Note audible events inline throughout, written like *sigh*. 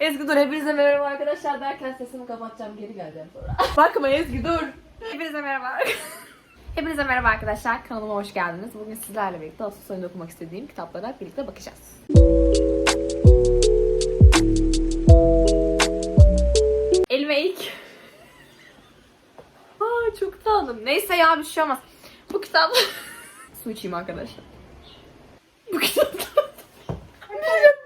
Ezgi dur hepinize merhaba arkadaşlar derken sesimi kapatacağım geri geleceğim sonra. *laughs* Bakma Ezgi dur. Hepinize merhaba. *laughs* Hepinize merhaba arkadaşlar. Kanalıma hoş geldiniz. Bugün sizlerle birlikte Ağustos ayında okumak istediğim kitaplara birlikte bakacağız. Elime ilk... *laughs* Aa çok tatlı. Neyse ya bir şey olmaz. Bu kitap... Su içeyim arkadaşlar. Bu kitap...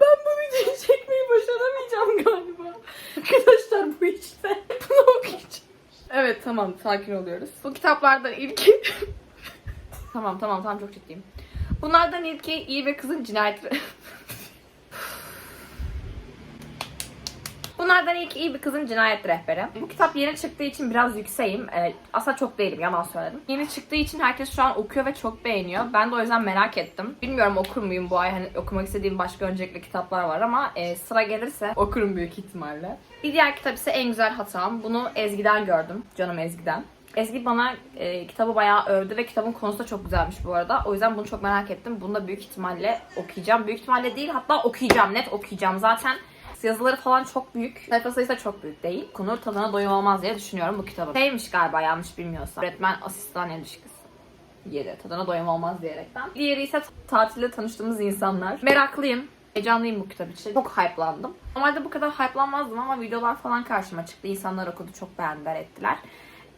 Ben bu videoyu çekmeyi başaramayacağım galiba. Arkadaşlar bu işte. Bunu okuyacağım. Evet tamam sakin oluyoruz. Bu kitaplardan ilki... *laughs* tamam tamam tamam çok ciddiyim. Bunlardan ilki iyi ve kızın cinayeti. *laughs* Bunlardan ilk iyi bir kızın cinayet rehberi. Bu kitap yeni çıktığı için biraz yükseğim. Ee, aslında çok değilim yalan söyledim. Yeni çıktığı için herkes şu an okuyor ve çok beğeniyor. Ben de o yüzden merak ettim. Bilmiyorum okur muyum bu ay. Hani okumak istediğim başka öncelikli kitaplar var ama e, sıra gelirse okurum büyük ihtimalle. Bir diğer kitap ise En Güzel Hatam. Bunu Ezgi'den gördüm. Canım Ezgi'den. Ezgi bana e, kitabı bayağı övdü ve kitabın konusu da çok güzelmiş bu arada. O yüzden bunu çok merak ettim. Bunu da büyük ihtimalle okuyacağım. Büyük ihtimalle değil hatta okuyacağım. Net okuyacağım. Zaten Yazıları falan çok büyük. Sayfa sayısı da çok büyük değil. Kunur tadına doyum olmaz diye düşünüyorum bu kitabı. Şeymiş galiba yanlış bilmiyorsam. Öğretmen asistan ilişkisi. Yeri. Tadına doyum olmaz diyerekten. Diğeri ise tatilde tanıştığımız insanlar. Meraklıyım. Heyecanlıyım bu kitap için. Çok hype'landım. Normalde bu kadar hype'lanmazdım ama videolar falan karşıma çıktı. İnsanlar okudu, çok beğendiler, ettiler.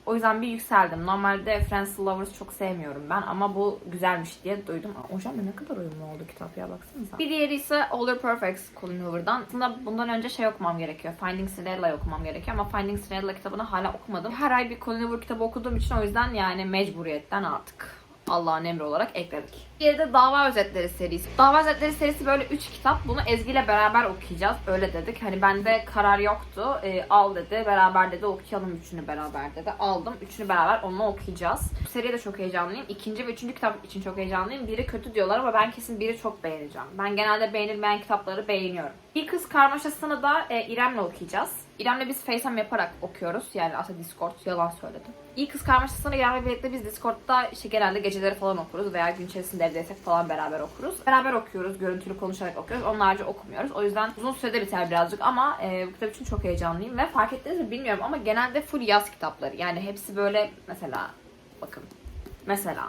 O yüzden bir yükseldim. Normalde Friends Lovers çok sevmiyorum ben ama bu güzelmiş diye duydum. Aa, Hocam ne kadar uyumlu oldu kitap ya baksanıza. Bir diğeri ise Your Perfects Colin Hoover'dan. Aslında bundan önce şey okumam gerekiyor. Finding Cinderella'yı okumam gerekiyor ama Finding Cinderella kitabını hala okumadım. Her ay bir Colin Hoover kitabı okuduğum için o yüzden yani mecburiyetten artık Allah'ın emri olarak ekledik. Diğeri de Dava Özetleri serisi. Dava Özetleri serisi böyle 3 kitap. Bunu Ezgi ile beraber okuyacağız. Öyle dedik. Hani bende karar yoktu. Ee, al dedi. Beraber dedi okuyalım üçünü beraber dedi. Aldım. Üçünü beraber onunla okuyacağız. Bu seriye de çok heyecanlıyım. İkinci ve üçüncü kitap için çok heyecanlıyım. Biri kötü diyorlar ama ben kesin biri çok beğeneceğim. Ben genelde beğenilmeyen kitapları beğeniyorum. Bir kız karmaşasını da e, İrem'le okuyacağız. İrem'le biz FaceTime yaparak okuyoruz. Yani aslında Discord yalan söyledim. İyi kız karmaşasını İrem'le birlikte biz Discord'da işte genelde geceleri falan okuruz veya gün içerisinde evdeysek falan beraber okuruz. Beraber okuyoruz, görüntülü konuşarak okuyoruz. Onlarca okumuyoruz. O yüzden uzun sürede biter birazcık ama e, bu kitap için çok heyecanlıyım ve fark ettiniz mi bilmiyorum ama genelde full yaz kitapları. Yani hepsi böyle mesela bakın mesela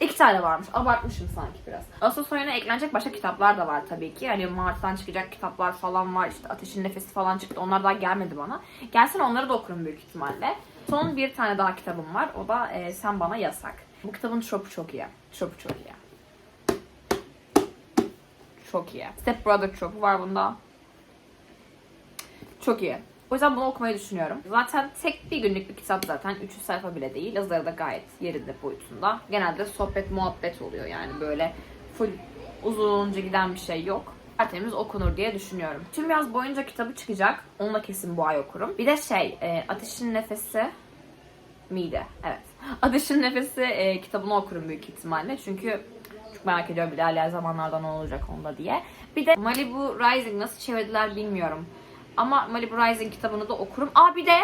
İki tane varmış. Abartmışım sanki biraz. Ağustos ayına eklenecek başka kitaplar da var tabii ki. Yani Mart'tan çıkacak kitaplar falan var. İşte Ateşin Nefesi falan çıktı. Onlar daha gelmedi bana. Gelsin onları da okurum büyük ihtimalle. Son bir tane daha kitabım var. O da e, Sen Bana Yasak. Bu kitabın çopu çok iyi. Çopu çok iyi. Çok iyi. Step Brother çopu var bunda. Çok iyi. O yüzden bunu okumayı düşünüyorum. Zaten tek bir günlük bir kitap zaten. 300 sayfa bile değil. Yazıları da gayet yerinde boyutunda. Genelde sohbet muhabbet oluyor yani böyle full uzunca giden bir şey yok. Tertemiz okunur diye düşünüyorum. Tüm yaz boyunca kitabı çıkacak. Onu da kesin bu ay okurum. Bir de şey, e, Ateşin Nefesi miydi? Evet. Ateşin Nefesi e, kitabını okurum büyük ihtimalle. Çünkü çok merak ediyorum ilerleyen zamanlarda ne olacak onda diye. Bir de Malibu Rising nasıl çevirdiler bilmiyorum. Ama Malibu Rising kitabını da okurum. Aa bir de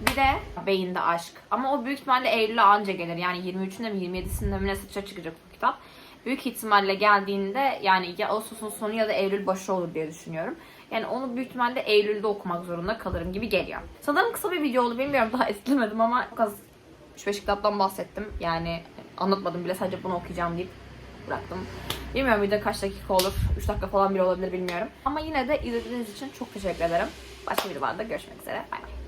bir de Beyinde Aşk. Ama o büyük ihtimalle Eylül'e anca gelir. Yani 23'ünde mi 27'sinde mi ne sıçra çıkacak bu kitap. Büyük ihtimalle geldiğinde yani ya Ağustos'un sonu ya da Eylül başı olur diye düşünüyorum. Yani onu büyük ihtimalle Eylül'de okumak zorunda kalırım gibi geliyor. Sanırım kısa bir video oldu bilmiyorum daha *laughs* etkilemedim ama 3-5 kitaptan bahsettim. Yani anlatmadım bile sadece bunu okuyacağım deyip bıraktım. Bilmiyorum video kaç dakika olur. 3 dakika falan bile olabilir bilmiyorum. Ama yine de izlediğiniz için çok teşekkür ederim. Başka videolarda görüşmek üzere. Bay bay.